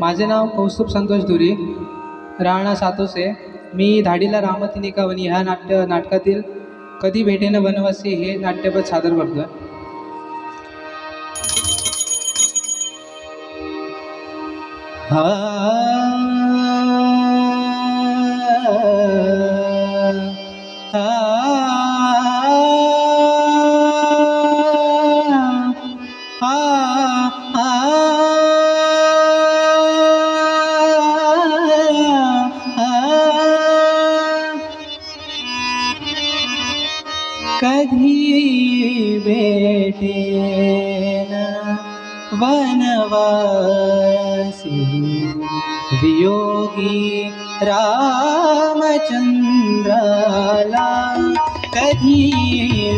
माझे नाव कौस्तुभ संतोष धुरी राहणा सातोसे. मी धाडीला रामतिनिका वनी ह्या नाट्य नाटकातील कधी भेटेन वनवासी हे नाट्यपद सादर करतो कधी वनवासी वियोगी रामचंद्राला कधी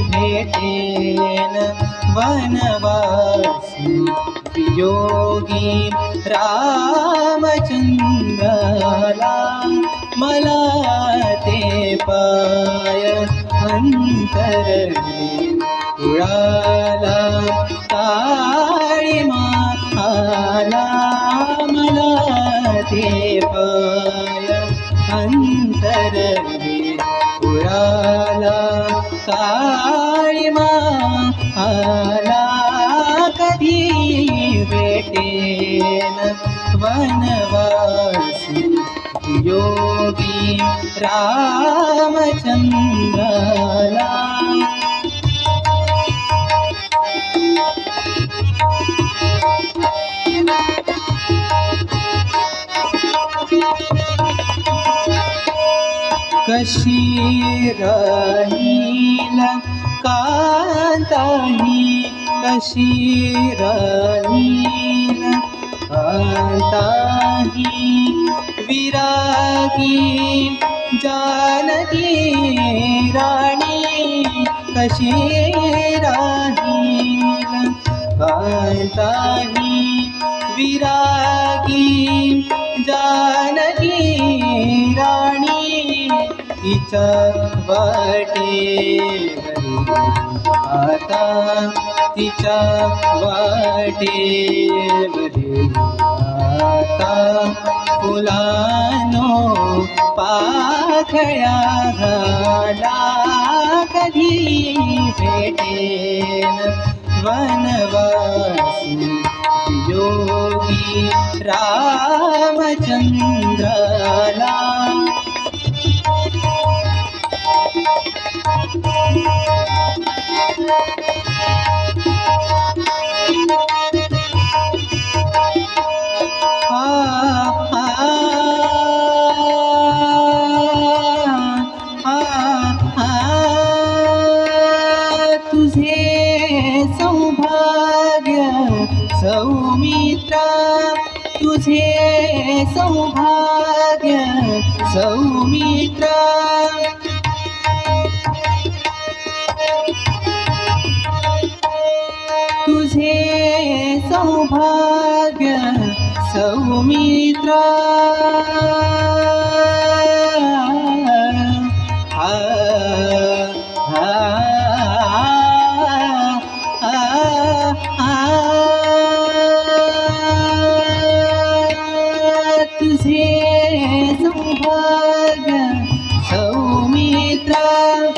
भेटेन वनवासी वियोगी रामचंद्राला? मला ते पाय अंतरले उडाला ता माला मला ते पाय अंतरले उडाला काळी माला कधी भेटेन? वनवासी योगी रामचंद्राला कशी राहील कांताही कशी राहील कांताही विरागी जानकी राणी कशी राहील कांताही विरागी जानकी राणी तिच्या वाटे आता तिच्या वाटे आता फुलानो पाखळ्या घाला कधी भेटेन वनवासी. योगी रामचन्द्र माझे सौभाग्य सौमित्र. तुझे सौभाग्य सौमित्र.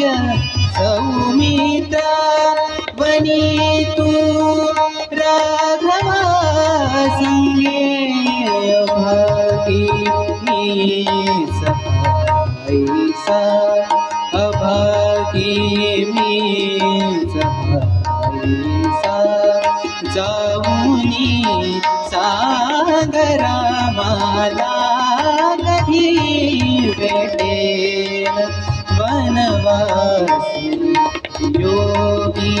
सौभाग्य सौमित्रा वनी तू राघवा संगे अभागी मी सहायसा अभागी मी सहायसा जाऊनी सागरा मला कधी भेटेल। वनवासी योगी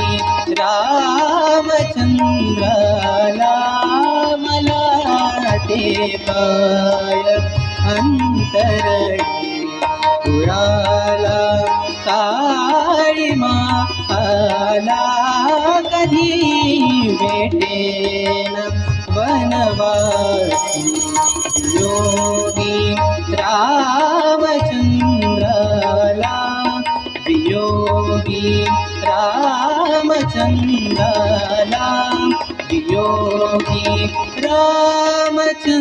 रामचंद्राला वाटे पाय अंतर पुराला काळीमा आला कधी चंद्राला वियोगी रामचंद्राला.